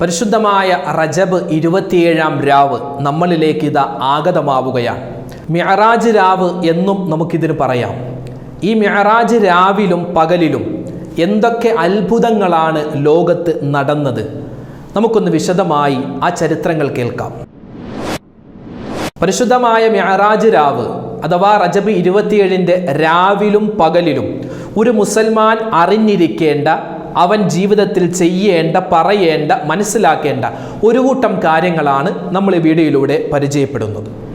പരിശുദ്ധമായ റജബ് ഇരുപത്തിയേഴാം രാവ് നമ്മളിലേക്ക് ഇത് ആഗതമാവുകയാണ്. മിഹറാജ് രാവ് എന്നും നമുക്കിതിന് പറയാം. ഈ മിഹറാജ് രാവിലും പകലിലും എന്തൊക്കെ അത്ഭുതങ്ങളാണ് ലോകത്ത് നടന്നത്? നമുക്കൊന്ന് വിശദമായി ആ ചരിത്രങ്ങൾ കേൾക്കാം. പരിശുദ്ധമായ മിഹറാജ് രാവ് അഥവാ റജബ് ഇരുപത്തിയേഴിന്റെ രാവിലും പകലിലും ഒരു മുസൽമാൻ അറിഞ്ഞിരിക്കേണ്ട അവൻ ജീവിതത്തിൽ ചെയ്യേണ്ട പറയേണ്ട മനസ്സിലാക്കേണ്ട ഒരു കൂട്ടം കാര്യങ്ങളാണ് നമ്മൾ ഈ വീഡിയോയിലൂടെ പരിചയപ്പെടുന്നത്.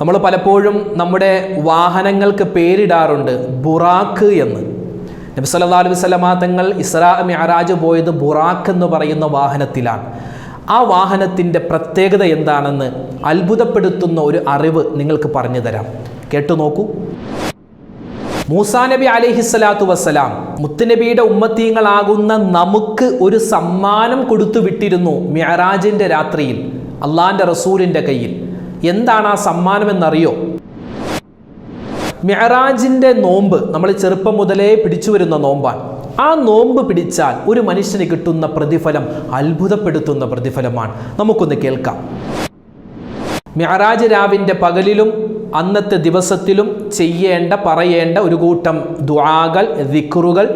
നമ്മൾ പലപ്പോഴും നമ്മുടെ വാഹനങ്ങൾക്ക് പേരിടാറുണ്ട് ബുറാക്ക് എന്ന്. നബി സല്ലല്ലാഹു അലൈഹി വസല്ലമ തങ്ങൾ ഇസ്രാ മിഅറാജ് പോയത് ബുറാക്ക് എന്ന് പറയുന്ന വാഹനത്തിലാണ്. ആ വാഹനത്തിന്റെ പ്രത്യേകത എന്താണെന്ന് അത്ഭുതപ്പെടുത്തുന്ന ഒരു അറിവ് നിങ്ങൾക്ക് പറഞ്ഞു തരാം. കേട്ടു നോക്കൂ. മൂസാ നബി അലൈഹിസ്സലാത്തു വസ്സലാം മുത്തുനബിയുടെ ഉമ്മത്തീങ്ങളാകുന്ന നമുക്ക് ഒരു സമ്മാനം കൊടുത്തു വിട്ടിരുന്നു മിയറാജിന്റെ രാത്രിയിൽ അള്ളാന്റെ റസൂലിന്റെ കയ്യിൽ. എന്താണ് ആ സമ്മാനം എന്നറിയോ? മിയറാജിന്റെ നോമ്പ് നമ്മൾ ചെറുപ്പം മുതലേ പിടിച്ചു വരുന്ന നോമ്പാണ്. ആ നോമ്പ് പിടിച്ചാൽ ഒരു മനുഷ്യന് കിട്ടുന്ന പ്രതിഫലം അത്ഭുതപ്പെടുത്തുന്ന പ്രതിഫലമാണ്. നമുക്കൊന്ന് കേൾക്കാം. മെഹറാജ് രാവിന്റെ പകലിലും അന്നത്തെ ദിവസത്തിലും ചെയ്യേണ്ട പറയേണ്ട ഒരു കൂട്ടം ദുആകൾ ദിക്റുകൾ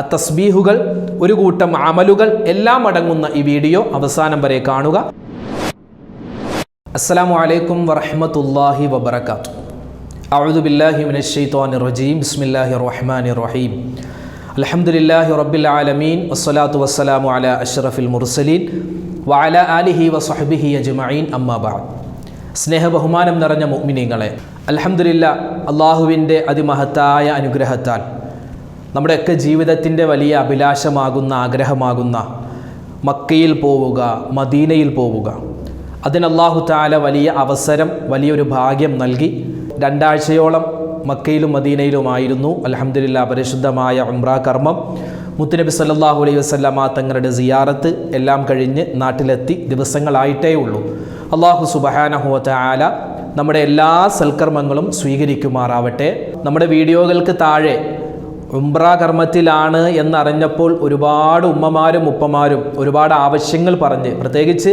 അത്തസ്ബീഹുകൾ ഒരു കൂട്ടം അമലുകൾ എല്ലാം അടങ്ങുന്ന ഈ വീഡിയോ അവസാനം വരെ കാണുക. അസ്സലാമു അലൈക്കും വറഹ്മത്തുള്ളാഹി أعوذ അഊദു ബില്ലാഹി الشيطان الرجيم റജീം. الله الرحمن റഹീം. അൽഹംദുലില്ലാഹി റബ്ബിൽ ആലമീൻ. വസ്സലാത്തു വസ്സലാമു അലാ അഷ്റഫിൽ മുർസലീൻ. المرسلين ആലിഹി آله وصحبه അമ്മാ أما സ്നേഹ ബഹുമാനം നിറഞ്ഞ മുഅ്മിനീങ്ങളെ അലഹമില്ല അള്ളാഹുവിന്റെ അതിമഹത്തായ അനുഗ്രഹത്താൽ നമ്മുടെയൊക്കെ ജീവിതത്തിന്റെ വലിയ അഭിലാഷമാകുന്ന ആഗ്രഹമാകുന്ന മക്കയിൽ പോവുക മദീനയിൽ പോവുക. അതിന് അള്ളാഹു താല വലിയ അവസരം വലിയൊരു ഭാഗ്യം നൽകി രണ്ടാഴ്ചയോളം മക്കയിലും മദീനയിലുമായിരുന്നു. അലഹമില്ല പരിശുദ്ധമായ ഉംറ കർമ്മം. മുത്തുനബി സല്ലാഹു അലൈഹി വസ്ലാമ തങ്ങളുടെ സിയാറത്ത് എല്ലാം കഴിഞ്ഞ് നാട്ടിലെത്തി ദിവസങ്ങളായിട്ടേ ഉള്ളൂ അള്ളാഹു സുബഹാനഹുവ ആല നമ്മുടെ എല്ലാ സൽക്കർമ്മങ്ങളും സ്വീകരിക്കുമാറാവട്ടെ. നമ്മുടെ വീഡിയോകൾക്ക് താഴെ ഉംറ കർമ്മത്തിലാണ് എന്നറിഞ്ഞപ്പോൾ ഒരുപാട് ഉമ്മമാരും ഉപ്പമാരും ഒരുപാട് ആവശ്യങ്ങൾ പറഞ്ഞ് പ്രത്യേകിച്ച്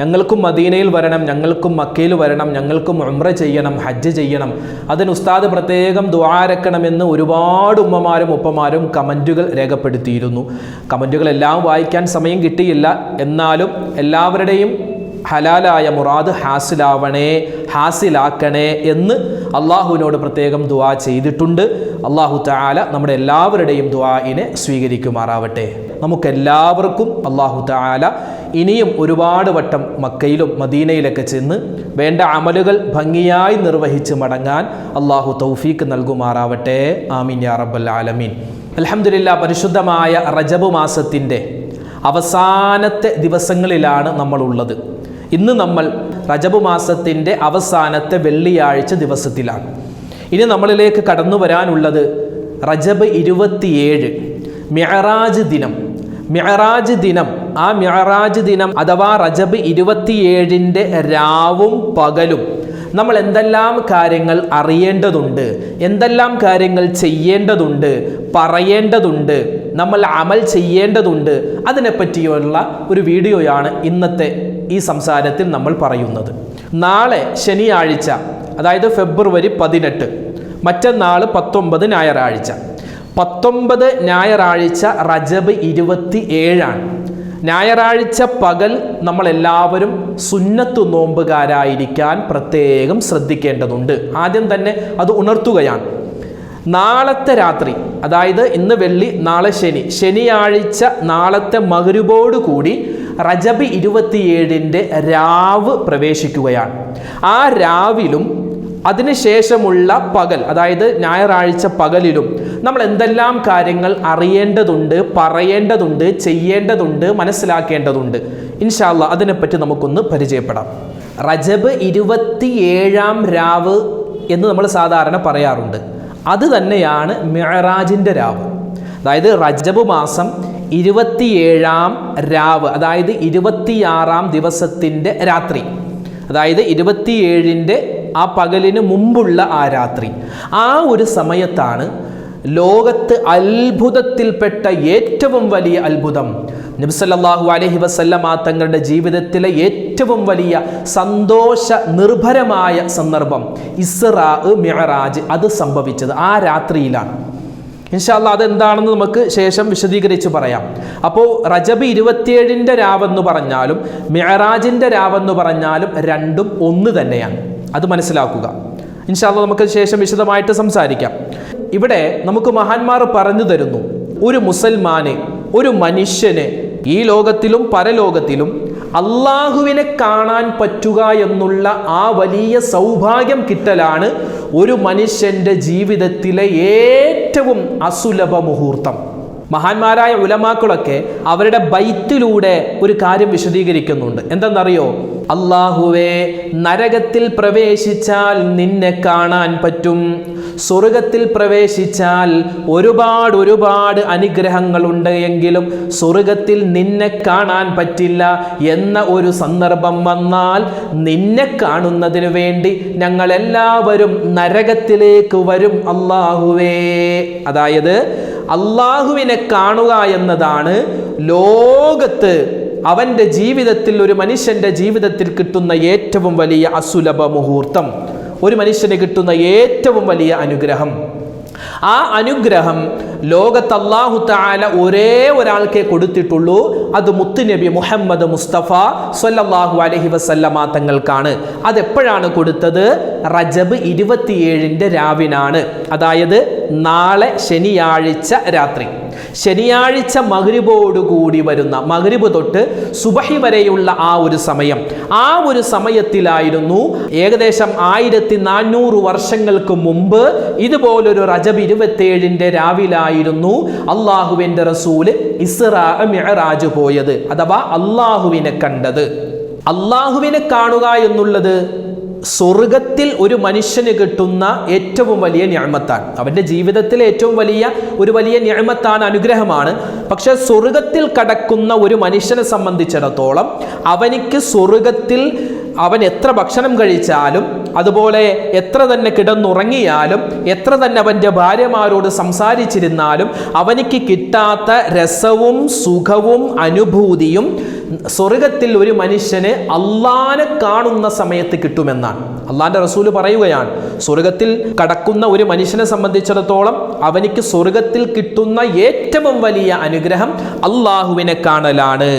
ഞങ്ങൾക്കും മദീനയിൽ വരണം ഞങ്ങൾക്കും മക്കയിൽ വരണം ഞങ്ങൾക്കും ഉംറ ചെയ്യണം ഹജ്ജ് ചെയ്യണം അതിന് ഉസ്താദ് പ്രത്യേകം ദ്വാരക്കണമെന്ന് ഒരുപാട് ഉമ്മമാരും ഉപ്പമാരും കമന്റുകൾ രേഖപ്പെടുത്തിയിരുന്നു. കമന്റുകളെല്ലാം വായിക്കാൻ സമയം കിട്ടിയില്ല. എന്നാലും എല്ലാവരുടെയും ഹലാലായ മുറാദ് ഹാസിലാവണേ ഹാസിലാക്കണേ എന്ന് അള്ളാഹുവിനോട് പ്രത്യേകം ദുവാ ചെയ്തിട്ടുണ്ട്. അള്ളാഹു താല നമ്മുടെ എല്ലാവരുടെയും ദുആഇനെ സ്വീകരിക്കുമാറാവട്ടെ. നമുക്കെല്ലാവർക്കും അള്ളാഹു താല ഇനിയും ഒരുപാട് വട്ടം മക്കയിലും മദീനയിലൊക്കെ ചെന്ന് വേണ്ട അമലുകൾ ഭംഗിയായി നിർവഹിച്ച് മടങ്ങാൻ അള്ളാഹു തൗഫീക്ക് നൽകുമാറാവട്ടെ. ആമീൻ യാ റബ്ബൽ ആലമീൻ. അലഹമില്ല പരിശുദ്ധമായ റജബ് മാസത്തിന്റെ അവസാനത്തെ ദിവസങ്ങളിലാണ് നമ്മളുള്ളത്. ഇന്ന് നമ്മൾ റജബ് മാസത്തിന്റെ അവസാനത്തെ വെള്ളിയാഴ്ച ദിവസത്തിലാണ്. ഇനി നമ്മളിലേക്ക് കടന്നു വരാനുള്ളത് റജബ് ഇരുപത്തിയേഴ് മെഹറാജ് ദിനം. മെഹറാജ് ദിനം ആ മെഹറാജ് ദിനം അഥവാ റജബ് ഇരുപത്തിയേഴിന്റെ രാവും പകലും നമ്മൾ എന്തെല്ലാം കാര്യങ്ങൾ അറിയേണ്ടതുണ്ട് എന്തെല്ലാം കാര്യങ്ങൾ ചെയ്യേണ്ടതുണ്ട് പറയേണ്ടതുണ്ട് നമ്മൾ അമൽ ചെയ്യേണ്ടതുണ്ട് അതിനെപ്പറ്റിയുള്ള ഒരു വീഡിയോയാണ് ഇന്നത്തെ ഈ സംസാരത്തിൽ നമ്മൾ പറയുന്നത്. നാളെ ശനിയാഴ്ച അതായത് ഫെബ്രുവരി പതിനെട്ട് മറ്റന്നാൾ പത്തൊമ്പത് ഞായറാഴ്ച. പത്തൊമ്പത് ഞായറാഴ്ച റജബ് ഇരുപത്തി ഏഴാണ് ഞായറാഴ്ച പകൽ നമ്മളെല്ലാവരും സുന്നത്തു നോമ്പുകാരായിരിക്കാൻ പ്രത്യേകം ശ്രദ്ധിക്കേണ്ടതുണ്ട്. ആദ്യം തന്നെ അത് ഉണർത്തുകയാണ്. നാളത്തെ രാത്രി അതായത് ഇന്ന് വെള്ളി നാളെ ശനി. ശനിയാഴ്ച നാളത്തെ മകരുവോടുകൂടി കൂടി റജബ് ഇരുപത്തിയേഴിന്റെ രാവ് പ്രവേശിക്കുകയാണ്. ആ രാവിലും അതിനുശേഷമുള്ള പകൽ അതായത് ഞായറാഴ്ച പകലിലും നമ്മൾ എന്തെല്ലാം കാര്യങ്ങൾ അറിയേണ്ടതുണ്ട് പറയേണ്ടതുണ്ട് ചെയ്യേണ്ടതുണ്ട് മനസ്സിലാക്കേണ്ടതുണ്ട്. ഇൻഷാല്ല അതിനെപ്പറ്റി നമുക്കൊന്ന് പരിചയപ്പെടാം. റജബ് ഇരുപത്തിയേഴാം രാവ് എന്ന് നമ്മൾ സാധാരണ പറയാറുണ്ട്. അത് തന്നെയാണ് മെഹറാജിന്റെ രാവ്. അതായത് റജബ് മാസം ഇരുപത്തിയേഴാം രാവ് അതായത് ഇരുപത്തിയാറാം ദിവസത്തിന്റെ രാത്രി. അതായത് ഇരുപത്തിയേഴിന്റെ ആ പകലിന് മുമ്പുള്ള ആ രാത്രി. ആ ഒരു സമയത്താണ് ലോകത്ത് അത്ഭുതത്തിൽപ്പെട്ട ഏറ്റവും വലിയ അത്ഭുതം. നബ്സല്ലാഹു അലഹി വസല്ലമ തങ്ങളുടെ ജീവിതത്തിലെ ഏറ്റവും വലിയ സന്തോഷ നിർഭരമായ സന്ദർഭം ഇസ്റാ മിഅറാജ് അത് സംഭവിച്ചത് ആ രാത്രിയിലാണ്. ഇൻഷാല്ല അതെന്താണെന്ന് നമുക്ക് ശേഷം വിശദീകരിച്ച് പറയാം. അപ്പോൾ റജബ് ഇരുപത്തിയേഴിന്റെ രാവെന്ന് പറഞ്ഞാലും മെഹറാജിന്റെ രാവെന്ന് പറഞ്ഞാലും രണ്ടും ഒന്ന് തന്നെയാണ്. അത് മനസ്സിലാക്കുക. ഇൻഷാല്ല നമുക്ക് ശേഷം വിശദമായിട്ട് സംസാരിക്കാം. ഇവിടെ നമുക്ക് മഹാന്മാർ പറഞ്ഞു തരുന്നു ഒരു മുസൽമാന് ഒരു മനുഷ്യന് ഈ ലോകത്തിലും പരലോകത്തിലും അള്ളാഹുവിനെ കാണാൻ പറ്റുക എന്നുള്ള ആ വലിയ സൗഭാഗ്യം കിട്ടലാണ് ഒരു മനുഷ്യന്റെ ജീവിതത്തിലെ ഏറ്റവും അസുലഭ മുഹൂർത്തം. മഹാന്മാരായ ഉലമാക്കളൊക്കെ അവരുടെ ബൈത്തിലൂടെ ഒരു കാര്യം വിശദീകരിക്കുന്നുണ്ട്. എന്തെന്നറിയോ? അള്ളാഹുവേ നരകത്തിൽ പ്രവേശിച്ചാൽ നിന്നെ കാണാൻ പറ്റും. സ്വർഗത്തിൽ പ്രവേശിച്ചാൽ ഒരുപാട് ഒരുപാട് അനുഗ്രഹങ്ങളുണ്ട് എങ്കിലും സ്വർഗത്തിൽ നിന്നെ കാണാൻ പറ്റില്ല എന്ന ഒരു സന്ദർഭം വന്നാൽ നിന്നെ കാണുന്നതിന് വേണ്ടി ഞങ്ങളെല്ലാവരും നരകത്തിലേക്ക് വരും അള്ളാഹുവേ അതായത് അള്ളാഹുവിനെ കാണുക എന്നതാണ് ലോകത്ത് അവന്റെ ജീവിതത്തിൽ ഒരു മനുഷ്യന്റെ ജീവിതത്തിൽ കിട്ടുന്ന ഏറ്റവും വലിയ അസുലഭ മുഹൂർത്തം. ഒരു മനുഷ്യന് കിട്ടുന്ന ഏറ്റവും വലിയ അനുഗ്രഹം. ആ അനുഗ്രഹം ലോകത്ത് അള്ളാഹു താല ഒരേ ഒരാൾക്കേ കൊടുത്തിട്ടുള്ളൂ. അത് മുത്തുനബി മുഹമ്മദ് മുസ്തഫ സല്ലല്ലാഹു അലഹി വസല്ലമ തങ്ങൾക്കാണ്. അതെപ്പോഴാണ് കൊടുത്തത്? റജബ് ഇരുപത്തിയേഴിന്റെ രാവിനാണ്. അതായത് നാളെ ശനിയാഴ്ച രാത്രി. ശനിയാഴ്ച മകരിബോടുകൂടി വരുന്ന മകരിബ് തൊട്ട് സുബഹി വരെയുള്ള ആ ഒരു സമയം. ആ ഒരു സമയത്തിലായിരുന്നു ഏകദേശം ആയിരത്തി നാനൂറ് വർഷങ്ങൾക്ക് മുമ്പ് ഇതുപോലൊരു റജബ് ഇരുപത്തേഴിന്റെ രാവിലായിരുന്നു അള്ളാഹുവിന്റെ റസൂൽ ഇസ്രാ മിഅറാജ് പോയത്. അഥവാ അള്ളാഹുവിനെ കണ്ടത്. അള്ളാഹുവിനെ കാണുക എന്നുള്ളത് സ്വർഗത്തിൽ ഒരു മനുഷ്യന് കിട്ടുന്ന ഏറ്റവും വലിയ ഞാമത്താണ് അവന്റെ ജീവിതത്തിലെ ഏറ്റവും വലിയ ഒരു വലിയ ഞാമത്താണ് അനുഗ്രഹമാണ്. പക്ഷെ സ്വർഗത്തിൽ കടക്കുന്ന ഒരു മനുഷ്യനെ സംബന്ധിച്ചിടത്തോളം അവനിക്ക് സ്വർഗത്തിൽ അവൻ എത്ര ഭക്ഷണം കഴിച്ചാലും അതുപോലെ എത്ര തന്നെ കിടന്നുറങ്ങിയാലും എത്ര തന്നെ അവന്റെ ഭാര്യമാരോട് സംസാരിച്ചിരുന്നാലും അവനിക്ക് കിട്ടാത്ത രസവും സുഖവും അനുഭൂതിയും സ്വർഗത്തിൽ ഒരു മനുഷ്യന് അള്ളാനെ കാണുന്ന സമയത്ത് കിട്ടുമെന്നാണ്. അള്ളാന്റെ റസൂൽ പറയുകയാണ് സ്വർഗത്തിൽ കടക്കുന്ന ഒരു മനുഷ്യനെ സംബന്ധിച്ചിടത്തോളം അവനിക്ക് സ്വർഗത്തിൽ കിട്ടുന്ന ഏറ്റവും വലിയ അനുഗ്രഹം അള്ളാഹുവിനെ കാണലാണ്.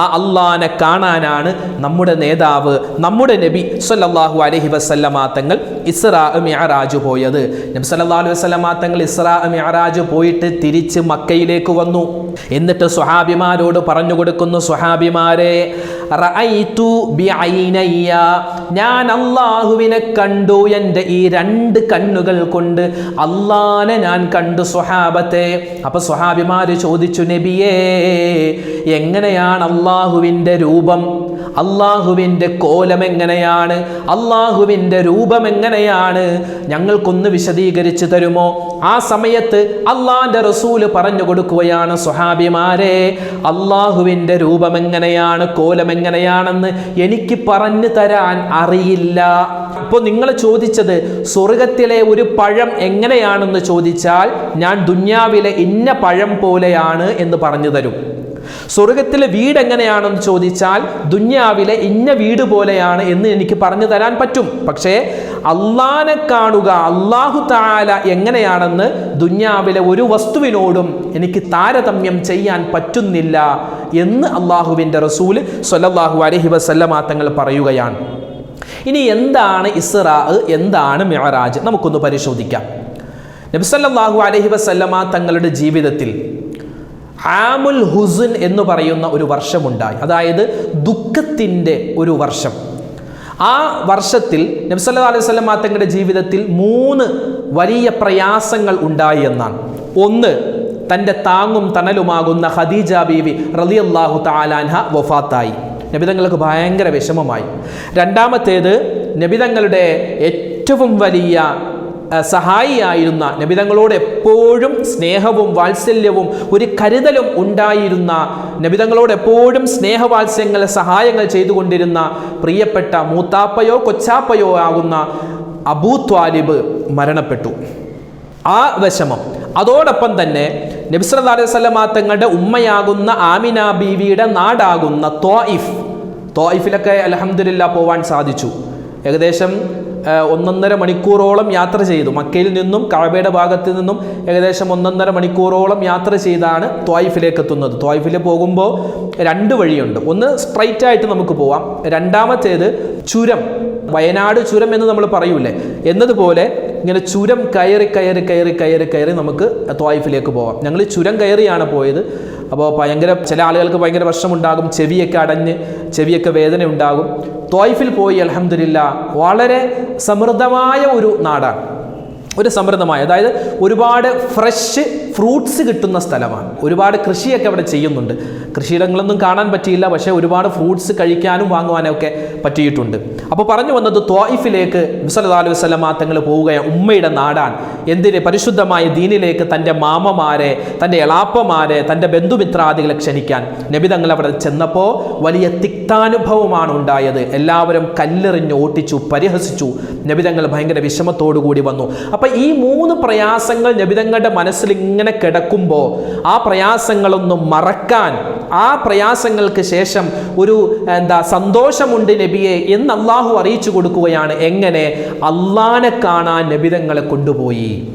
ആ അള്ളാനെ കാണാനാണ് നമ്മുടെ നേതാവ് നമ്മുടെ നബി സല്ലാഹു അലഹി വസല്ലമ തങ്ങൾ ഇസ്രാ മിഅറാജ് പോയത്. നബി സല്ലാ അലൈഹി വസല്ലമ തങ്ങൾ ഇസ്രാ മിഅറാജ് പോയിട്ട് തിരിച്ച് മക്കയിലേക്ക് വന്നു. എന്നിട്ട് സുഹാബിമാരോട് പറഞ്ഞു കൊടുക്കുന്നു ബിഐനയ്യ ഞാൻ അള്ളാഹുവിനെ കണ്ടു. എന്റെ ഈ രണ്ട് കണ്ണുകൾ കൊണ്ട് അള്ളാനെ ഞാൻ കണ്ടു സ്വഹാബത്തെ. അപ്പൊ സ്വഹാബിമാര് ചോദിച്ചു നബിയേ എങ്ങനെയാണ് അള്ളാഹുവിന്റെ രൂപം? അള്ളാഹുവിന്റെ കോലം എങ്ങനെയാണ്? അള്ളാഹുവിന്റെ രൂപം എങ്ങനെയാണ്? ഞങ്ങൾക്കൊന്ന് വിശദീകരിച്ചു തരുമോ? ആ സമയത്ത് അള്ളാഹിന്റെ റസൂൽ പറഞ്ഞു കൊടുക്കുകയാണ് സുഹാബിമാരെ അള്ളാഹുവിന്റെ രൂപം എങ്ങനെയാണ്? കോലം എങ്ങനെയാണെന്ന് എനിക്ക് പറഞ്ഞു തരാൻ അറിയില്ല. ഇപ്പോൾ നിങ്ങൾ ചോദിച്ചത് സ്വർഗത്തിലെ ഒരു പഴം എങ്ങനെയാണെന്ന് ചോദിച്ചാൽ ഞാൻ ദുന്യാവിലെ ഇന്ന പഴം പോലെയാണ് എന്ന് പറഞ്ഞു തരും. സ്വർഗത്തിലെ വീട് എങ്ങനെയാണെന്ന് ചോദിച്ചാൽ ദുന്യാവിലെ ഇന്ന വീട് പോലെയാണ് എന്ന് എനിക്ക് പറഞ്ഞു തരാൻ പറ്റും. പക്ഷേ അള്ളാനെ കാണുക അള്ളാഹു താല എങ്ങനെയാണെന്ന് ദുന്യാവിലെ ഒരു വസ്തുവിനോടും എനിക്ക് താരതമ്യം ചെയ്യാൻ പറ്റുന്നില്ല എന്ന് അള്ളാഹുവിന്റെ റസൂൽ സൊല്ലാഹു അലഹി വസല്ലമാ തങ്ങൾ പറയുകയാണ്. ഇനി എന്താണ് ഇസ്രാ എന്താണ് മിഅറാജ്? നമുക്കൊന്ന് പരിശോധിക്കാം. നബ്സല്ലാഹു അലഹി വസല്ലമ തങ്ങളുടെ ജീവിതത്തിൽ ആമുൽ ഹുസുൻ എന്ന് പറയുന്ന ഒരു വർഷമുണ്ടായി. അതായത് ദുഃഖത്തിന്റെ ഒരു വർഷം. ആ വർഷത്തിൽ നബ്സല്ലാ അലൈഹി സ്വലം തങ്ങളുടെ ജീവിതത്തിൽ മൂന്ന് വലിയ പ്രയാസങ്ങൾ ഉണ്ടായി എന്നാണ്. ഒന്ന് തന്റെ താങ്ങും തണലുമാകുന്ന ഖദീജ ബീവി റളിയല്ലാഹു താലാൻഹ വഫാത്തായി. നബിതങ്ങൾക്ക് ഭയങ്കര വിഷമമായി. രണ്ടാമത്തേത് നബിതങ്ങളുടെ ഏറ്റവും വലിയ സഹായിയായിരുന്ന നബിതങ്ങളോട് എപ്പോഴും സ്നേഹവും വാത്സല്യവും ഒരു കരുതലും ഉണ്ടായിരുന്ന നബിതങ്ങളോട് എപ്പോഴും സ്നേഹവാത്സ്യങ്ങൾ സഹായങ്ങൾ ചെയ്തുകൊണ്ടിരുന്ന പ്രിയപ്പെട്ട മൂത്താപ്പയോ കൊച്ചാപ്പയോ ആകുന്ന അബൂ ത്വാലിബ് മരണപ്പെട്ടു. ആ വിഷമം. അതോടൊപ്പം തന്നെ നബിസ്വല്ലാ അലൈഹി തങ്ങളുടെ ഉമ്മയാകുന്ന ആമിന ബീവിയുടെ നാടാകുന്ന തോയിഫ് തോയിഫിലൊക്കെ അലഹമില്ല പോവാൻ സാധിച്ചു. ഏകദേശം ഒന്നൊന്നര മണിക്കൂറോളം യാത്ര ചെയ്തു. മക്കയിൽ നിന്നും കഴബയുടെ ഭാഗത്ത് നിന്നും ഏകദേശം ഒന്നൊന്നര മണിക്കൂറോളം യാത്ര ചെയ്താണ് ത്വായിഫിലേക്ക് എത്തുന്നത്. ത്വായിഫിൽ പോകുമ്പോൾ രണ്ട് വഴിയുണ്ട്. ഒന്ന് സ്ട്രൈറ്റ് ആയിട്ട് നമുക്ക് പോവാം. രണ്ടാമത്തേത് ചുരം. വയനാട് ചുരം എന്ന് നമ്മൾ പറയൂലേ? എന്നതുപോലെ ഇങ്ങനെ ചുരം കയറി കയറി കയറി കയറി കയറി നമുക്ക് ത്വായിഫിലേക്ക് പോകാം ഞങ്ങൾ ചുരം കയറിയാണ് പോയത്. അപ്പോൾ ഭയങ്കര ചില ആളുകൾക്ക് ഭയങ്കര പ്രശ്നമുണ്ടാകും ചെവിയൊക്കെ അടഞ്ഞ് ചെവിയൊക്കെ വേദന ഉണ്ടാകും ത്വായിഫിൽ പോയി അലഹമില്ല വളരെ സമൃദ്ധമായ ഒരു നാടാണ്. ഒരു സമൃദ്ധമായ അതായത് ഒരുപാട് ഫ്രഷ് ഫ്രൂട്ട്സ് കിട്ടുന്ന സ്ഥലമാണ്. ഒരുപാട് കൃഷിയൊക്കെ അവിടെ ചെയ്യുന്നുണ്ട്. കൃഷിയിടങ്ങളൊന്നും കാണാൻ പറ്റിയില്ല പക്ഷേ ഒരുപാട് ഫ്രൂട്ട്സ് കഴിക്കാനും വാങ്ങുവാനും ഒക്കെ പറ്റിയിട്ടുണ്ട്. അപ്പോൾ പറഞ്ഞു വന്നത് ത്വായിഫിലേക്ക് മുസല്ലാ അലൈഹി വസ്ലമ തങ്ങൾ പോവുകയാണ്. ഉമ്മയുടെ നാടാണ്. എന്തിന്? പരിശുദ്ധമായ ദീനിലേക്ക് തന്റെ മാമമാരെ തന്റെ എളാപ്പമാരെ തന്റെ ബന്ധുമിത്രാദികളെ ക്ഷണിക്കാൻ. നബിതങ്ങൾ അവിടെ ചെന്നപ്പോൾ വലിയ തിക്താനുഭവമാണ് ഉണ്ടായത്. എല്ലാവരും കല്ലെറിഞ്ഞ് ഓട്ടിച്ചു പരിഹസിച്ചു. നബിതങ്ങൾ ഭയങ്കര വിഷമത്തോടു കൂടി വന്നു. അപ്പം ഈ മൂന്ന് പ്രയാസങ്ങൾ നബിതങ്ങളുടെ മനസ്സിൽ ഇങ്ങനെ കിടക്കുമ്പോൾ ആ പ്രയാസങ്ങളൊന്നും മറക്കാൻ ആ പ്രയാസങ്ങൾക്ക് ശേഷം ഒരു എന്താ സന്തോഷമുണ്ട് നബിയെ എന്ന് അള്ളാഹു അറിയിച്ചു കൊടുക്കുകയാണ്. എങ്ങനെ? അള്ളാനെ കാണാൻ നബിതങ്ങളെ കൊണ്ടുപോയി.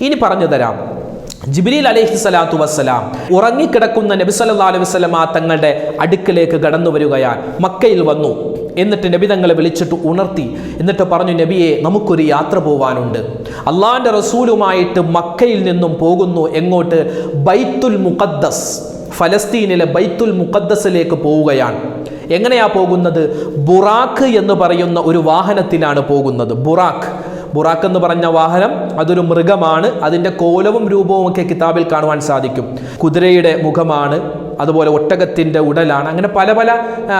ഇനി പറഞ്ഞു തരാം. ജിബിലീൽ അലഹി സ്വലാത്തു വസ്സലാം ഉറങ്ങിക്കിടക്കുന്ന നബി സല്ലല്ലാഹു അലൈഹി വസല്ലമ തങ്ങളുടെ അടുക്കിലേക്ക് കടന്നു വരികയാൽ മക്കയിൽ വന്നു. എന്നിട്ട് നബി തങ്ങളെ വിളിച്ചിട്ട് ഉണർത്തി. എന്നിട്ട് പറഞ്ഞു നബിയെ നമുക്കൊരു യാത്ര പോവാനുണ്ട്. അള്ളാഹിന്റെ റസൂലുമായിട്ട് മക്കയിൽ നിന്നും പോകുന്നു. എങ്ങോട്ട്? ബൈത്തുൽ മുഖദ്ദസ്. ഫലസ്തീനിലെ ബൈത്തുൽ മുഖദ്ദസിലേക്ക് പോവുകയാണ്. എങ്ങനെയാ പോകുന്നത്? ബുറാഖ് എന്ന് പറയുന്ന ഒരു വാഹനത്തിലാണ് പോകുന്നത്. ബുറാഖ്. ബുറാഖ് എന്ന് പറഞ്ഞ വാഹനം അതൊരു മൃഗമാണ്. അതിന്റെ കോലവും രൂപവും ഒക്കെ കിതാബിൽ കാണുവാൻ സാധിക്കും. കുതിരയുടെ മുഖമാണ്. അതുപോലെ ഒട്ടകത്തിന്റെ ഉടലാണ്. അങ്ങനെ പല പല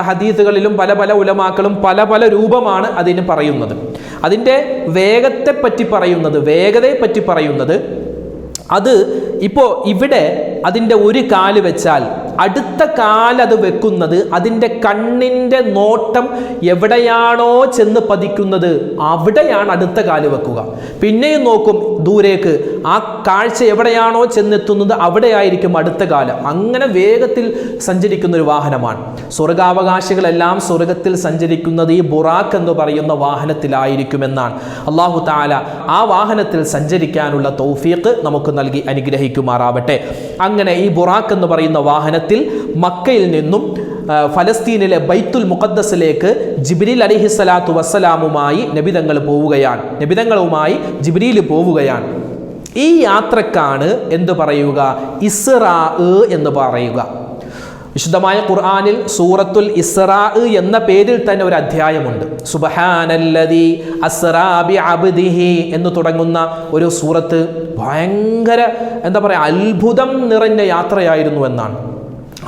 ഹദീസുകളിലും പല പല ഉലമാക്കളും പല പല രൂപമാണ് അതിന് പറയുന്നത്. അതിന്റെ വേഗത്തെ പറ്റി പറയുന്നത് വേഗതയെ പറ്റി പറയുന്നത് അത് ഇപ്പോൾ ഇവിടെ അതിന്റെ ഒരു കാൽ വെച്ചാൽ അടുത്ത കാലത് വെക്കുന്നത് അതിന്റെ കണ്ണിന്റെ നോട്ടം എവിടെയാണോ ചെന്ന് പതിക്കുന്നത് അവിടെയാണ് അടുത്ത കാൽ വെക്കുക. പിന്നെയും നോക്കും ദൂരേക്ക് ആ കാഴ്ച എവിടെയാണോ ചെന്നെത്തുന്നത് അവിടെയായിരിക്കും അടുത്ത കാലം. അങ്ങനെ വേഗത്തിൽ സഞ്ചരിക്കുന്ന ഒരു വാഹനമാണ്. സ്വർഗാവകാശികളെല്ലാം സ്വർഗത്തിൽ സഞ്ചരിക്കുന്നത് ഈ ബുറാഖ് എന്ന് പറയുന്ന വാഹനത്തിലായിരിക്കുമെന്നാണ്. അള്ളാഹു താല ആ വാഹനത്തിൽ സഞ്ചരിക്കാനുള്ള തൗഫീഖ് നമുക്ക് നൽകി അനുഗ്രഹിക്കുമാറാവട്ടെ. അങ്ങനെ ഈ ബുറാഖ് എന്ന് പറയുന്ന വാഹനത്തിൽ മക്കയിൽ നിന്നും ഫലസ്തീനിലെ ബൈത്തുൽ മുഖദ്ദസിലേക്ക് ജിബ്രീൽ അലിഹി സ്വലാത്തു വസ്സലാമുമായി നബിതങ്ങൾ പോവുകയാണ്. നബിതങ്ങളുമായി ജിബ്രീൽ പോവുകയാണ്. ഈ യാത്രക്കാണ് എന്ത് പറയുക? ഇസ്റാ എന്ന് പറയുക. വിശുദ്ധമായ ഖുർആാനിൽ സൂറത്തുൽ ഇസ്റാ എന്ന പേരിൽ തന്നെ ഒരു അധ്യായമുണ്ട്. സുബഹാനല്ലതി അസ്രാബി അബ്ദിഹി എന്ന് തുടങ്ങുന്ന ഒരു സൂറത്ത് ഭയങ്കര എന്താ പറയുക അത്ഭുതം നിറഞ്ഞ യാത്രയായിരുന്നു എന്നാണ്.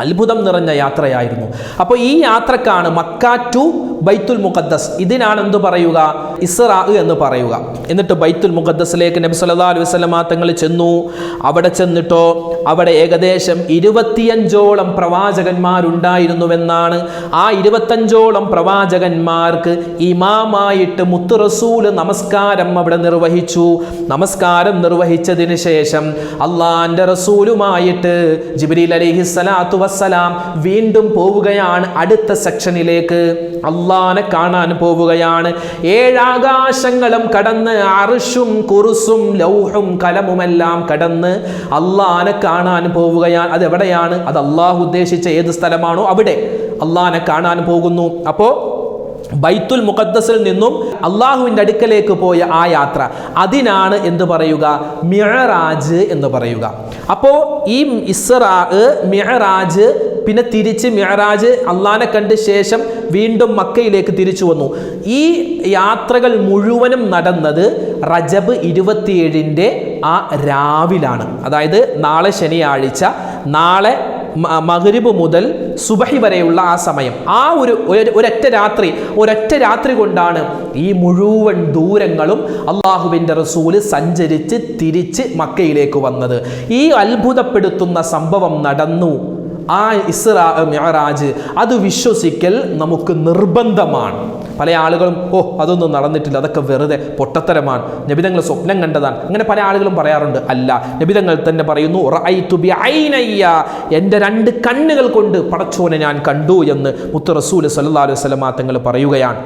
അത്ഭുതം നിറഞ്ഞ യാത്രയായിരുന്നു. അപ്പോൾ ഈ യാത്രക്കാണ് മക്ക ടു ബൈത്തുൽ മുഖദ്ദസ്. ഇതിനാണ് എന്ത് പറയുക? ഇസ്റാ എന്ന് പറയുക. എന്നിട്ട് ബൈത്തുൽ മുഖദ്ദസിലേക്ക് നബി സല്ലല്ലാഹു അലൈഹി വസല്ലമ തങ്ങൾ ചെന്നു. അവിടെ ചെന്നിട്ടോ അവിടെ ഏകദേശം ഇരുപത്തിയഞ്ചോളം പ്രവാചകന്മാരുണ്ടായിരുന്നുവെന്നാണ്. ആ ഇരുപത്തഞ്ചോളം പ്രവാചകന്മാർക്ക് ഇമാമായിട്ട് മുത്തു റസൂൽ നമസ്കാരം അവിടെ നിർവഹിച്ചു. നമസ്കാരം നിർവഹിച്ചതിന് ശേഷം അള്ളാന്റെ റസൂലുമായിട്ട് ജിബ്രീൽ അലൈഹി സ്വലാത്തു വസ്സലാം വീണ്ടും പോവുകയാണ് അടുത്ത സെക്ഷനിലേക്ക്. അള്ളാനെ കാണാൻ പോവുകയാണ്. ഏഴാകാശങ്ങളും കടന്ന് അറുഷും കുറുസും ലൗഹും കലമുമെല്ലാം കടന്ന് അള്ളാനെ കാണാൻ പോവുകയാണ്. അത് എവിടെയാണ്? അത് അള്ളാഹു ഉദ്ദേശിച്ച ഏത് സ്ഥലമാണോ അവിടെ. അള്ളാനെ കാണാൻ പോകുന്നു. അപ്പോൾ ബൈത്തുൽ മുഖദ്ദസിൽ നിന്നും അള്ളാഹുവിന്റെ അടുക്കലേക്ക് പോയ ആ യാത്ര. അതിനാണ് എന്ത് പറയുക? മിഴറാജ് എന്ന് പറയുക. അപ്പോൾ ഈ ഇസ്റാ മിഴറാജ് പിന്നെ തിരിച്ച് മിഹറാജ് അള്ളാനെ കണ്ട ശേഷം വീണ്ടും മക്കയിലേക്ക് തിരിച്ചു വന്നു. ഈ യാത്രകൾ മുഴുവനും നടന്നത് റജബ് ഇരുപത്തിയേഴിന്റെ ആ രാവിലാണ്. അതായത് നാളെ ശനിയാഴ്ച നാളെ മകരിബ് മുതൽ സുബഹി വരെയുള്ള ആ സമയം. ആ ഒരു- ഒരൊറ്റ രാത്രി ഒരൊറ്റ രാത്രി കൊണ്ടാണ് ഈ മുഴുവൻ ദൂരങ്ങളും അള്ളാഹുവിന്റെ റസൂൽ സഞ്ചരിച്ച് തിരിച്ച് മക്കയിലേക്ക് വന്നത്. ഈ അത്ഭുതപ്പെടുത്തുന്ന സംഭവം നടന്നു. ആ ഇസ്രാ മിഅറാജ് അത് വിശ്വസിക്കൽ നമുക്ക് നിർബന്ധമാണ്. പല ആളുകളും ഓ അതൊന്നും നടന്നിട്ടില്ല അതൊക്കെ വെറുതെ പൊട്ടത്തരമാണ്. നബിതങ്ങൾ സ്വപ്നം കണ്ടതാണ്. അങ്ങനെ പല ആളുകളും പറയാറുണ്ട് അല്ല നബിതങ്ങൾ തന്നെ പറയുന്നു എന്റെ രണ്ട് കണ്ണുകൾ കൊണ്ട് പടച്ചോനെ ഞാൻ കണ്ടു എന്ന് മുത്ത് സല്ലല്ലാഹു അലൈഹി വസല്ലമ തങ്ങൾ പറയുകയാണ്.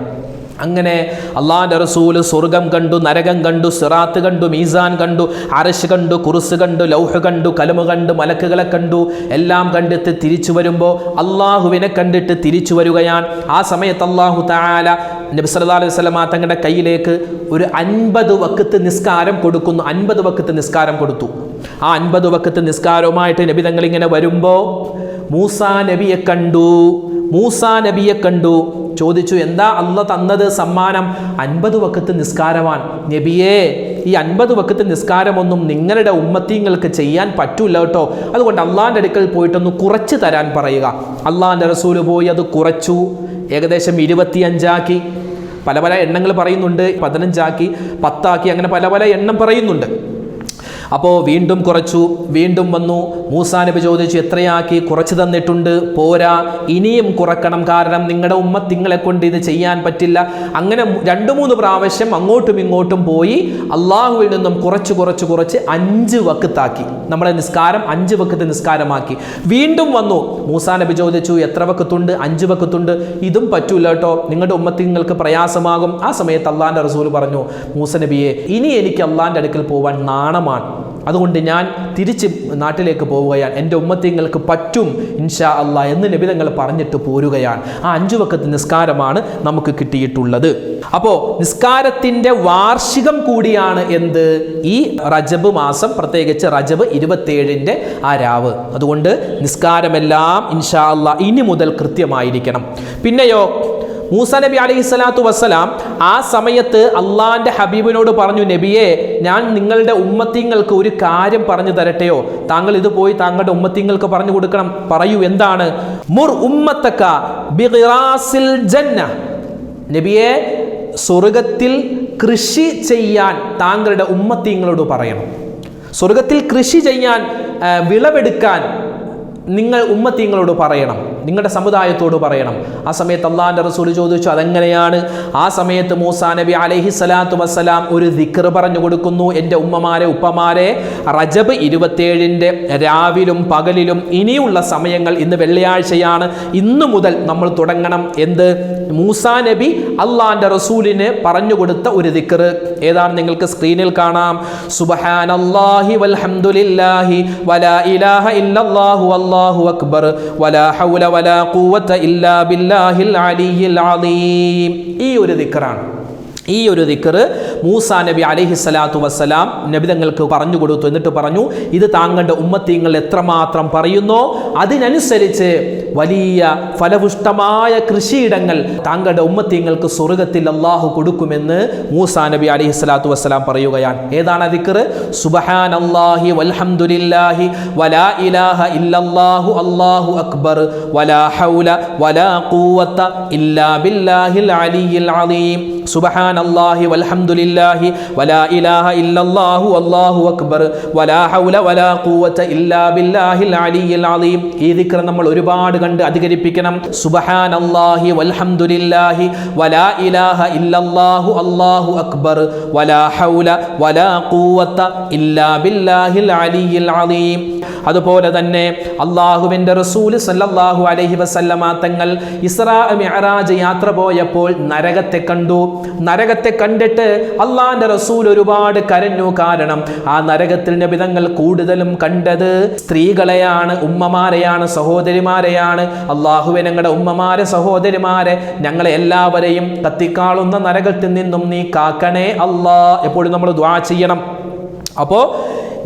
അങ്ങനെ അള്ളാഹ് റസൂൽ സ്വർഗം കണ്ടു നരകം കണ്ടു സിറാത്ത് കണ്ടു മീസാൻ കണ്ടു അരശ് കണ്ടു കുറുസ് കണ്ടു ലൗഹ് കണ്ടു കലമ കണ്ടു മലക്കുകളെ കണ്ടു എല്ലാം കണ്ടിട്ട് തിരിച്ചു വരുമ്പോൾ അള്ളാഹുവിനെ കണ്ടിട്ട് തിരിച്ചു വരികയാണ്. ആ സമയത്ത് അള്ളാഹു താല നബി സല്ലല്ലാഹു അലൈഹി വസല്ലമ തങ്ങളുടെ കയ്യിലേക്ക് ഒരു അൻപത് വക്കത്ത് നിസ്കാരം കൊടുക്കുന്നു. അൻപത് വക്കത്ത് നിസ്കാരം കൊടുത്തു. ആ അൻപത് വക്കത്ത് നിസ്കാരവുമായിട്ട് നബി തങ്ങൾ ഇങ്ങനെ വരുമ്പോൾ മൂസാ നബിയെ കണ്ടു. മൂസാ നബിയെ കണ്ടു. ചോദിച്ചു എന്താ അല്ല തന്നത് സമ്മാനം? അൻപത് വക്കത്ത് നിസ്കാരമാണ്. നബിയെ ഈ അൻപത് വക്കത്ത് നിസ്കാരമൊന്നും നിങ്ങളുടെ ഉമ്മത്തിങ്ങൾക്ക് ചെയ്യാൻ പറ്റൂല കേട്ടോ. അതുകൊണ്ട് അള്ളാന്റെ അടുക്കൽ പോയിട്ടൊന്ന് കുറച്ച് തരാൻ പറയുക. അള്ളാന്റെ റസൂൽ പോയി അത് കുറച്ചു. ഏകദേശം ഇരുപത്തിയഞ്ചാക്കി. പല പല എണ്ണങ്ങൾ പറയുന്നുണ്ട് പതിനഞ്ചാക്കി പത്താക്കി അങ്ങനെ പല പല എണ്ണം പറയുന്നുണ്ട്. അപ്പോൾ വീണ്ടും കുറച്ചു വീണ്ടും വന്നു. മൂസാ നബി ചോദിച്ചു എത്രയാക്കി? കുറച്ചു തന്നിട്ടുണ്ട്. പോരാ. ഇനിയും കുറക്കണം. കാരണം നിങ്ങളുടെ ഉമ്മ നിങ്ങളെ കൊണ്ട് ഇത് ചെയ്യാൻ പറ്റില്ല. അങ്ങനെ രണ്ട് മൂന്ന് പ്രാവശ്യം അങ്ങോട്ടും ഇങ്ങോട്ടും പോയി അള്ളാഹുവിൽ നിന്നും കുറച്ച് കുറച്ച് കുറച്ച് അഞ്ച് വക്കത്താക്കി നമ്മുടെ നിസ്കാരം അഞ്ച് വക്കത്ത് നിസ്കാരമാക്കി. വീണ്ടും വന്നു. മൂസാ നബി ചോദിച്ചു എത്ര വക്കത്തുണ്ട് അഞ്ച് വക്കത്തുണ്ട് ഇതും പറ്റൂല കേട്ടോ. നിങ്ങളുടെ ഉമ്മത്തിങ്ങൾക്ക് പ്രയാസമാകും. ആ സമയത്ത് അള്ളാഹാന്റെ റസൂൽ പറഞ്ഞു മൂസ നബിയെ ഇനി എനിക്ക് അള്ളാഹിന്റെ അടുക്കൽ പോവാൻ നാണമാണ്. അതുകൊണ്ട് ഞാൻ തിരിച്ച് നാട്ടിലേക്ക് പോവുകയാണ്. എന്റെ ഉമ്മത്തിങ്ങൾക്ക് പറ്റും ഇൻഷാ അല്ല എന്ന് നിബിധങ്ങൾ പറഞ്ഞിട്ട് പോരുകയാണ്. ആ അഞ്ചു വക്കത്ത് നിസ്കാരമാണ് നമുക്ക് കിട്ടിയിട്ടുള്ളത്. അപ്പോൾ നിസ്കാരത്തിന്റെ വാർഷികം കൂടിയാണ് എന്ത്? ഈ റജബ് മാസം പ്രത്യേകിച്ച് റജബ് ഇരുപത്തേഴിന്റെ ആ രാവ്. അതുകൊണ്ട് നിസ്കാരമെല്ലാം ഇൻഷാ അല്ല ഇനി മുതൽ കൃത്യമായിരിക്കണം. പിന്നെയോ മൂസ നബി അലൈഹി സ്വലാത്തു വസ്സലാം ആ സമയത്ത് അള്ളാന്റെ ഹബീബിനോട് പറഞ്ഞു നബിയെ ഞാൻ നിങ്ങളുടെ ഉമ്മത്തിങ്ങൾക്ക് ഒരു കാര്യം പറഞ്ഞു തരട്ടെയോ? താങ്കൾ ഇത് പോയി താങ്കളുടെ ഉമ്മത്തിങ്ങൾക്ക് പറഞ്ഞു കൊടുക്കണം. പറയൂ എന്താണ്? മുർ ഉമ്മത്തക്ക ബിറാസിൽ ജന്ന നബിയെ സ്വർഗത്തിൽ കൃഷി ചെയ്യാൻ താങ്കളുടെ ഉമ്മത്തിങ്ങളോട് പറയണം. സ്വർഗത്തിൽ കൃഷി ചെയ്യാൻ വിളവെടുക്കാൻ നിങ്ങൾ ഉമ്മത്തിങ്ങളോട് പറയണം. നിങ്ങളുടെ സമുദായത്തോട് പറയണം. ആ സമയത്ത് അള്ളാഹിന്റെ റസൂൽ ചോദിച്ചു അതെങ്ങനെയാണ്? ആ സമയത്ത് മൂസാ നബി അലഹി സ്വലാത്തു വസ്സലാം ഒരു ദിക്ർ പറഞ്ഞു കൊടുക്കുന്നു. എന്റെ ഉമ്മമാരെ ഉപ്പമാരെ റജബ് ഇരുപത്തേഴിന്റെ രാവിലും പകലിലും ഇനിയുള്ള സമയങ്ങൾ ഇന്ന് വെള്ളിയാഴ്ചയാണ്. ഇന്നു മുതൽ നമ്മൾ തുടങ്ങണം. എന്ത്? മൂസാ നബി അള്ളാഹിന്റെ റസൂലിന് പറഞ്ഞു കൊടുത്ത ഒരു ദിക്ർ ഏതാണ് നിങ്ങൾക്ക് സ്ക്രീനിൽ കാണാം? സുബഹാനല്ലാഹി വൽഹംദുലില്ലാഹി വലാ ഇലാഹ ഇല്ലല്ലാഹു അല്ലാഹു അക്ബർ വലാ ഹൗല വലാ ഖുവത ഇല്ലാ ബില്ലാഹിൽ അലിയിൽ അലീം. ഈ ഒരു ദിക്റാണ്. ഈ ഒരു ദിക്കറ് മൂസാ നബി അലഹി സ്വലാത്തു വസ്സലാം നബിതങ്ങൾക്ക് പറഞ്ഞു കൊടുത്തു. എന്നിട്ട് പറഞ്ഞു ഇത് താങ്കളുടെ ഉമ്മത്തിങ്ങൾ എത്രമാത്രം പറയുന്നോ? അതിനനുസരിച്ച് വലിയ ഫലപുഷ്ടമായ കൃഷിയിടങ്ങൾ താങ്കളുടെ ഉമ്മത്തിങ്ങൾക്ക് സ്വർഗത്തിൽ അള്ളാഹു കൊടുക്കുമെന്ന് മൂസ നബി അലഹി സ്വലാത്തു വസ്സലാം പറയുകയാണ്. ഏതാണ് അതിക്കർ സുബഹാൻ അള്ളാഹി വൽഹംദുലില്ലാഹി വലാ ഇലാഹ ഇല്ലല്ലാഹു അല്ലാഹു അക്ബർ വലാ ഹൗല വലാ ഖുവത ഇല്ലാ ബില്ലാഹിൽ അലിയിൽ അലീം. സുബഹാൻ അല്ലാഹി വൽഹംദുലില്ലാഹി വലാ ഇലാഹ ഇല്ലല്ലാഹു അല്ലാഹു അക്ബർ വലാ ഹൗല വലാ ഖുവത ഇല്ലാ ബില്ലാഹിൽ അലിയിൽ അലീം. ഈ ദിക്ർ നമ്മൾ ഒരുപാട് കണ്ട് അധികരിപ്പിക്കണം. സുബഹാൻ അല്ലാഹി വൽഹംദുലില്ലാഹി വലാ ഇലാഹ ഇല്ലല്ലാഹു അല്ലാഹു അക്ബർ വലാ ഹൗല വലാ ഖുവത ഇല്ലാ ബില്ലാഹിൽ അലിയിൽ അലീം. അതുപോലെ തന്നെ അള്ളാഹുവിന്റെ റസൂൽ സല്ലല്ലാഹു അലൈഹി വസല്ലമ തങ്ങൾ ഇസ്രാ മിഅറാജ് യാത്ര പോയപ്പോൾ നരകത്തെ കണ്ടു. നരകത്തെ കണ്ടിട്ട് അള്ളാഹിന്റെ റസൂൽ ഒരുപാട് കരഞ്ഞു. കാരണം ആ നരകത്തിൽ നബിതങ്ങൾ കൂടുതലും കണ്ടത് സ്ത്രീകളെയാണ് ഉമ്മമാരെയാണ് സഹോദരിമാരെയാണ്. അള്ളാഹുവെ ഞങ്ങളുടെ ഉമ്മമാരെ സഹോദരിമാരെ ഞങ്ങളെ എല്ലാവരെയും കത്തിക്കാളുന്ന നരകത്തിൽ നിന്നും നീ കാക്കണേ അല്ലാ എപ്പോഴും നമ്മൾ ദ്വാ ചെയ്യണം. അപ്പോൾ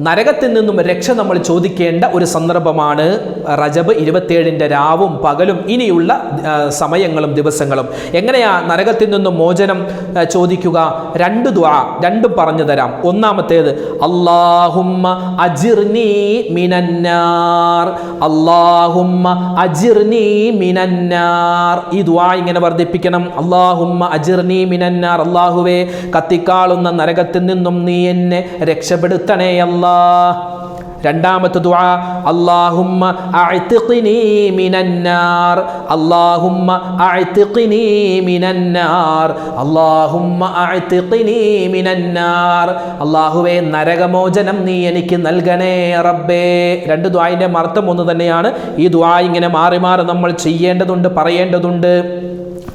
നരകത്തിൽ നിന്നും രക്ഷ നമ്മൾ ചോദിക്കേണ്ട ഒരു സന്ദർഭമാണ് റജബ് ഇരുപത്തിയേഴിന്റെ രാവും പകലും ഇനിയുള്ള സമയങ്ങളും ദിവസങ്ങളും. എങ്ങനെയാ നരകത്തിൽ നിന്നും മോചനം ചോദിക്കുക? രണ്ട് ദ്വാ രണ്ടും പറഞ്ഞു തരാം. ഒന്നാമത്തേത് മിനന്നാർ. മിനന്നാർ. ഈ ഇങ്ങനെ വർദ്ധിപ്പിക്കണം. അള്ളാഹുമ്മ അജിർനി മിനന്നാർ. അള്ളാഹുവേ കത്തിക്കാളുന്ന നരകത്തിൽ നിന്നും നീ എന്നെ രക്ഷപ്പെടുത്തണേ അല്ലാ രണ്ടാമത്തെ ദുആ അല്ലാഹുമ്മ അഅ്തിഖ്നി മിനന്നാർ അല്ലാഹുമ്മ അഅ്തിഖ്നി മിനന്നാർ അല്ലാഹുമ്മ അഅ്തിഖ്നി മിനന്നാർ അല്ലാഹുവേ നരകമോചനം നീ എനിക്ക് നൽകണേ റബ്ബേ. രണ്ട് ദുആയിന്റെ അർത്ഥം ഒന്ന് തന്നെയാണ്. ഈ ദുആ ഇങ്ങനെ മാറി മാറി നമ്മൾ ചെയ്യേണ്ടതുണ്ട് പറയേണ്ടതുണ്ട്.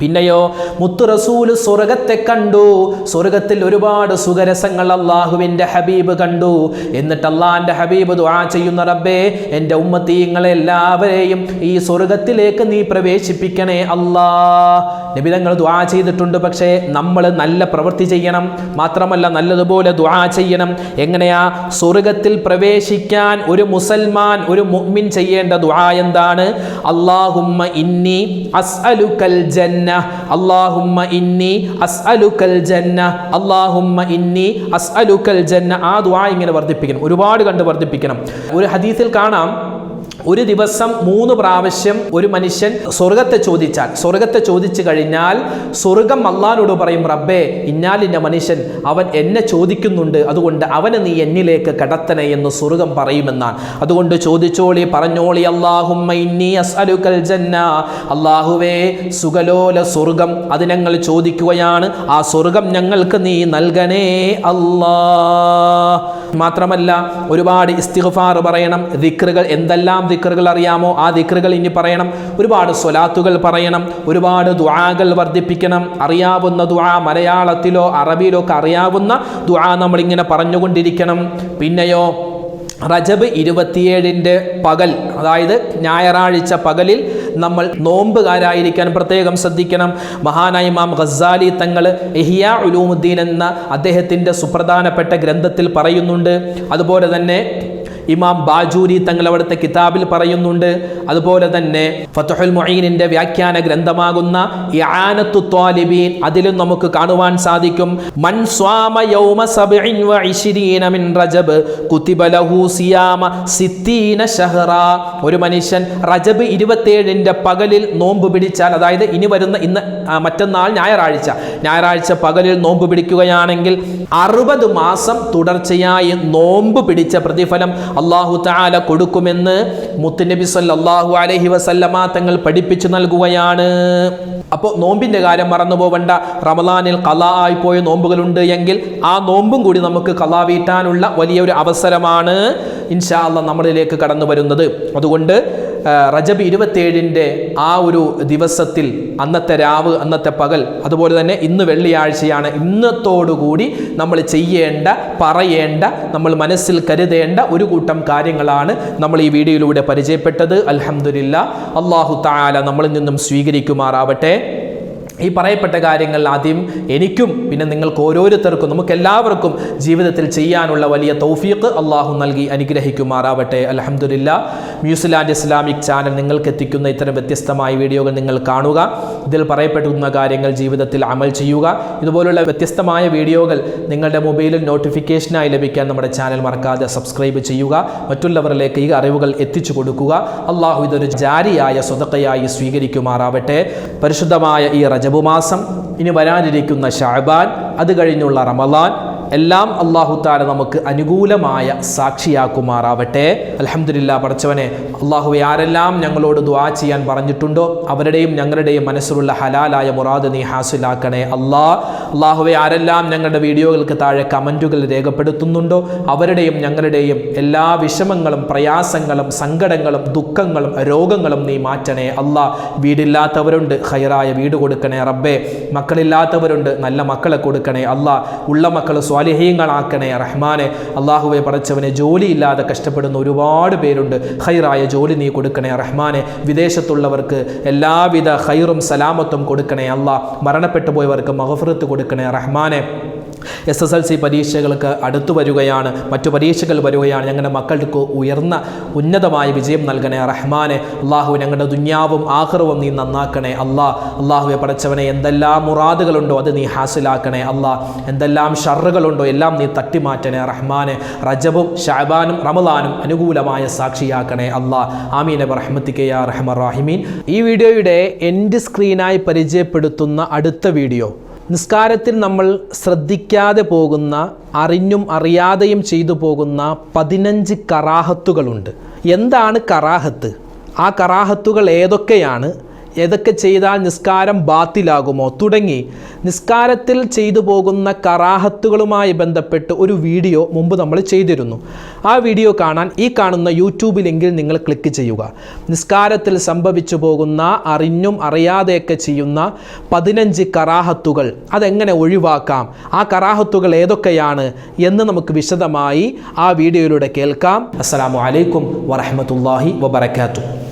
പിന്നെയോ മുത്തു റസൂൽ സ്വർഗത്തെ കണ്ടു. സ്വർഗത്തിൽ ഒരുപാട് സുഖരസങ്ങൾ അള്ളാഹുവിന്റെ ഹബീബ് കണ്ടു. എന്നിട്ട് അള്ളാഹിന്റെ ഹബീബ് ദുആ ചെയ്യുന്ന റബ്ബേ എന്റെ ഉമ്മത്തീങ്ങളെ എല്ലാവരെയും ഈ സ്വർഗത്തിലേക്ക് നീ പ്രവേശിപ്പിക്കണേ അല്ലാ. നിബിതങ്ങൾ ദുആ ചെയ്തിട്ടുണ്ട് പക്ഷേ നമ്മൾ നല്ല പ്രവൃത്തി ചെയ്യണം. മാത്രമല്ല നല്ലതുപോലെ ദുആ ചെയ്യണം. എങ്ങനെയാ? സ്വർഗത്തിൽ പ്രവേശിക്കാൻ ഒരു മുസൽമാൻ ഒരു മുഅ്മിൻ ചെയ്യേണ്ട ദുആ എന്താണ്? അള്ളാഹുമ്മ ഇന്നി അസ്അലുക്കൽ ജന്ന അല്ലാഹുമ്മ ഇന്നി അസ്അലുക്കൽ ജന്ന. അള്ളാഹുമ്മ ഇന്നി അസ്അലുക്കൽ ജന്ന. ആ ദുആ ഇങ്ങനെ വർദ്ധിപ്പിക്കണം. ഒരുപാട് കണ്ട് വർദ്ധിപ്പിക്കണം. ഒരു ഹദീസിൽ കാണാം. ഒരു ദിവസം മൂന്ന് പ്രാവശ്യം ഒരു മനുഷ്യൻ സ്വർഗത്തെ ചോദിച്ചാൽ സ്വർഗത്തെ ചോദിച്ചു കഴിഞ്ഞാൽ സ്വർഗം അള്ളാനോട് പറയും റബ്ബേ ഇന്നാലിന്റെ മനുഷ്യൻ അവൻ എന്നെ ചോദിക്കുന്നുണ്ട് അതുകൊണ്ട് അവനെ നീ എന്നിലേക്ക് കടത്തണേ എന്ന് സ്വർഗം പറയുമെന്നാണ്. അതുകൊണ്ട് ചോദിച്ചോളി പറഞ്ഞോളി അസ്അലുക്കൽ ജന്ന അള്ളാഹുവേ സുഗലോല സ്വർഗം അത് ഞങ്ങൾ ചോദിക്കുകയാണ് ആ സ്വർഗം ഞങ്ങൾക്ക് നീ നൽകണേ അല്ലാ. മാത്രമല്ല ഒരുപാട് ഇസ്തിഗ്ഫാർ പറയണം ദിക്റുകൾ എന്തെല്ലാം ദിക്റുകൾ അറിയാമോ? ആ ദിക്കറുകൾ ഇനി പറയണം. ഒരുപാട് സ്വലാത്തുകൾ പറയണം. ഒരുപാട് ദുആകൾ വർദ്ധിപ്പിക്കണം. അറിയാവുന്ന ദുആ മലയാളത്തിലോ അറബിയിലോ ഒക്കെ അറിയാവുന്ന ദുആ നമ്മളിങ്ങനെ പറഞ്ഞുകൊണ്ടിരിക്കണം. പിന്നെയോ റജബ് ഇരുപത്തിയേഴിന്റെ പകൽ അതായത് ഞായറാഴ്ച പകലിൽ നമ്മൾ നോമ്പുകാരായിരിക്കാൻ പ്രത്യേകം ശ്രദ്ധിക്കണം. മഹാനായ ഇമാം ഖസാലി തങ്ങൾ എഹിയ ഉലൂമുദ്ദീൻ എന്ന അദ്ദേഹത്തിന്റെ സുപ്രധാനപ്പെട്ട ഗ്രന്ഥത്തിൽ പറയുന്നുണ്ട്. അതുപോലെ തന്നെ ഇമാം ബാജൂരി തങ്ങൾ അവിടുത്തെ കിതാബിൽ പറയുന്നുണ്ട്. അതുപോലെ തന്നെ ഫത്തുഹുൽ മൊയ്നിന്റെ വ്യാഖ്യാന ഗ്രന്ഥമാകുന്ന ഇആനത്തു ത്വാലിബീൻ അതിലും നമുക്ക് കാണുവാൻ സാധിക്കും. മൻ സ്വാമ യൗമ സബ്ഇൻ വ ഇശ്രീന മിൻ റജബ് കുതിബ ലഹു സിയാമ സിത്തീന ഷഹറ. ഒരു മനുഷ്യൻ റജബ് ഇരുപത്തേഴിന്റെ പകലിൽ നോമ്പ് പിടിച്ചാൽ അതായത് ഇനി വരുന്ന ഇന്ന് മറ്റന്നാൾ ഞായറാഴ്ച ഞായറാഴ്ച പകലിൽ നോമ്പ് പിടിക്കുകയാണെങ്കിൽ അറുപത് മാസം തുടർച്ചയായി നോമ്പ് പിടിച്ച പ്രതിഫലം അള്ളാഹു താല കൊടുക്കുമെന്ന് മുത്തുനബി സല്ലാഹു അലഹി വസല്ലമ തങ്ങൾ പഠിപ്പിച്ചു നൽകുകയാണ്. അപ്പോൾ നോമ്പിന്റെ കാര്യം മറന്നു പോവണ്ട. റമദാനിൽ കലാ ആയിപ്പോയ നോമ്പുകളുണ്ട് എങ്കിൽ ആ നോമ്പും കൂടി നമുക്ക് കലാ വീട്ടാനുള്ള വലിയൊരു അവസരമാണ് ഇൻഷാ അല്ല നമ്മളിലേക്ക് കടന്നു വരുന്നത്. അതുകൊണ്ട് റജബ് ഇരുപത്തേഴിന്റെ ആ ഒരു ദിവസത്തിൽ അന്നത്തെ രാവ് അന്നത്തെ പകൽ അതുപോലെ തന്നെ ഇന്ന് വെള്ളിയാഴ്ചയാണ് ഇന്നത്തോടുകൂടി നമ്മൾ ചെയ്യേണ്ട പറയേണ്ട നമ്മൾ മനസ്സിൽ കരുതേണ്ട ഒരു കൂട്ടം കാര്യങ്ങളാണ് നമ്മൾ ഈ വീഡിയോയിലൂടെ പരിചയപ്പെട്ടത്. അലഹമില്ല അള്ളാഹു താല നമ്മളിൽ നിന്നും സ്വീകരിക്കുമാറാവട്ടെ. ഈ പറയപ്പെട്ട കാര്യങ്ങൾ ആദ്യം എനിക്കും പിന്നെ നിങ്ങൾക്ക് ഓരോരുത്തർക്കും നമുക്ക് എല്ലാവർക്കും ജീവിതത്തിൽ ചെയ്യാനുള്ള വലിയ തൗഫീഖ് അള്ളാഹു നൽകി അനുഗ്രഹിക്കുമാറാവട്ടെ. അലഹമുല്ല ന്യൂസിലാൻഡ് ഇസ്ലാമിക് ചാനൽ നിങ്ങൾക്ക് എത്തിക്കുന്ന ഇത്തരം വ്യത്യസ്തമായ വീഡിയോകൾ നിങ്ങൾ കാണുക. ഇതിൽ പറയപ്പെടുന്ന കാര്യങ്ങൾ ജീവിതത്തിൽ അമൽ ചെയ്യുക. ഇതുപോലുള്ള വ്യത്യസ്തമായ വീഡിയോകൾ നിങ്ങളുടെ മൊബൈലിൽ നോട്ടിഫിക്കേഷനായി ലഭിക്കാൻ നമ്മുടെ ചാനൽ മറക്കാതെ സബ്സ്ക്രൈബ് ചെയ്യുക. മറ്റുള്ളവരിലേക്ക് ഈ അറിവുകൾ എത്തിച്ചു കൊടുക്കുക. അള്ളാഹു ഇതൊരു ജാരിയായ സ്വതക്കയായി സ്വീകരിക്കുമാറാവട്ടെ. പരിശുദ്ധമായ ഈ റജബു മാസം ഇനി വരാനിരിക്കുന്ന ഷാബാൻ അത് കഴിഞ്ഞുള്ള റമലാൻ എല്ലാം അള്ളാഹു താല നമുക്ക് അനുകൂലമായ സാക്ഷിയാക്കുമാറാവട്ടെ. അലഹമില്ല പഠിച്ചവനെ അള്ളാഹുവെ ആരെല്ലാം ഞങ്ങളോട് ദ്വാ ചെയ്യാൻ പറഞ്ഞിട്ടുണ്ടോ? അവരുടെയും ഞങ്ങളുടെയും മനസ്സിലുള്ള ഹലാലായ മുറാദ് നീ ഹാസിലാക്കണേ അള്ളാ അള്ളാഹുവെ ആരെല്ലാം ഞങ്ങളുടെ വീഡിയോകൾക്ക് താഴെ കമന്റുകൾ രേഖപ്പെടുത്തുന്നുണ്ടോ? അവരുടെയും ഞങ്ങളുടെയും എല്ലാ വിഷമങ്ങളും പ്രയാസങ്ങളും സങ്കടങ്ങളും ദുഃഖങ്ങളും രോഗങ്ങളും നീ മാറ്റണേ അള്ളാ വീടില്ലാത്തവരുണ്ട് ഹൈറായ വീട് കൊടുക്കണേ റബ്ബേ. മക്കളില്ലാത്തവരുണ്ട് നല്ല മക്കളെ കൊടുക്കണേ അള്ളാ ഉള്ള മക്കൾ സ്വാലിഹീങ്ങളാക്കണേ റഹ്മാനെ. അള്ളാഹുവെ പടച്ചവനെ ജോലിയില്ലാതെ കഷ്ടപ്പെടുന്ന ഒരുപാട് പേരുണ്ട്. ഹൈറായ ജോലി നീ കൊടുക്കണേ റഹ്മാനെ. വിദേശത്തുള്ളവർക്ക് എല്ലാവിധ ഹൈറും സലാമത്തും കൊടുക്കണേ അള്ളാഹ് മരണപ്പെട്ടു പോയവർക്ക് മഹഫറത്ത് കൊടുക്കണേ റഹ്മാനെ. എസ് എസ് എൽ സി പരീക്ഷകൾക്ക് അടുത്തു വരികയാണ്. മറ്റു പരീക്ഷകൾ വരികയാണ്. ഞങ്ങളുടെ മക്കൾക്ക് ഉയർന്ന ഉന്നതമായ വിജയം നൽകണേ റഹ്മാനെ. അള്ളാഹു ഞങ്ങളുടെ ദുന്യാവും ആഹ്റവും നീ നന്നാക്കണേ. അള്ളാ അള്ളാഹുവെ പടച്ചവനെ എന്തെല്ലാം മുറാദുകളുണ്ടോ അത് നീ ഹാസിലാക്കണേ. അള്ളാ എന്തെല്ലാം ഷറുകളുണ്ടോ എല്ലാം നീ തട്ടിമാറ്റണേ റഹ്മാനെ. റജബും ഷാബാനും റമദാനും അനുകൂലമായ സാക്ഷിയാക്കണേ അള്ളാ. ആമീന റഹ്മത്തിക്കയ റഹ്മ റാഹിമീൻ ഈ വീഡിയോയുടെ എൻഡ് സ്ക്രീനായി പരിചയപ്പെടുത്തുന്ന അടുത്ത വീഡിയോ. നിസ്കാരത്തിൽ നമ്മൾ ശ്രദ്ധിക്കാതെ പോകുന്ന അറിഞ്ഞും അറിയാതെയും ചെയ്തു പോകുന്ന പതിനഞ്ച് കറാഹത്തുകളുണ്ട്. എന്താണ് കറാഹത്ത്? ആ കറാഹത്തുകൾ ഏതൊക്കെയാണ്? ഏതൊക്കെ ചെയ്താൽ നിസ്കാരം ബാത്തിലാകുമോ തുടങ്ങി. നിസ്കാരത്തിൽ ചെയ്തു പോകുന്ന കറാഹത്തുകളുമായി ബന്ധപ്പെട്ട് ഒരു വീഡിയോ മുമ്പ് നമ്മൾ ചെയ്തിരുന്നു. ആ വീഡിയോ കാണാൻ ഈ കാണുന്ന യൂട്യൂബ് ലിങ്കിൽ നിങ്ങൾ ക്ലിക്ക് ചെയ്യുക. നിസ്കാരത്തിൽ സംഭവിച്ചു പോകുന്ന അറിഞ്ഞും അറിയാതെയൊക്കെ ചെയ്യുന്ന പതിനഞ്ച് കറാഹത്തുകൾ അതെങ്ങനെ ഒഴിവാക്കാം ആ കറാഹത്തുകൾ ഏതൊക്കെയാണ് എന്ന് നമുക്ക് വിശദമായി ആ വീഡിയോയിലൂടെ കേൾക്കാം. അസ്സാം വലൈക്കും വറഹമത്തല്ലാഹി വബർക്കാത്തു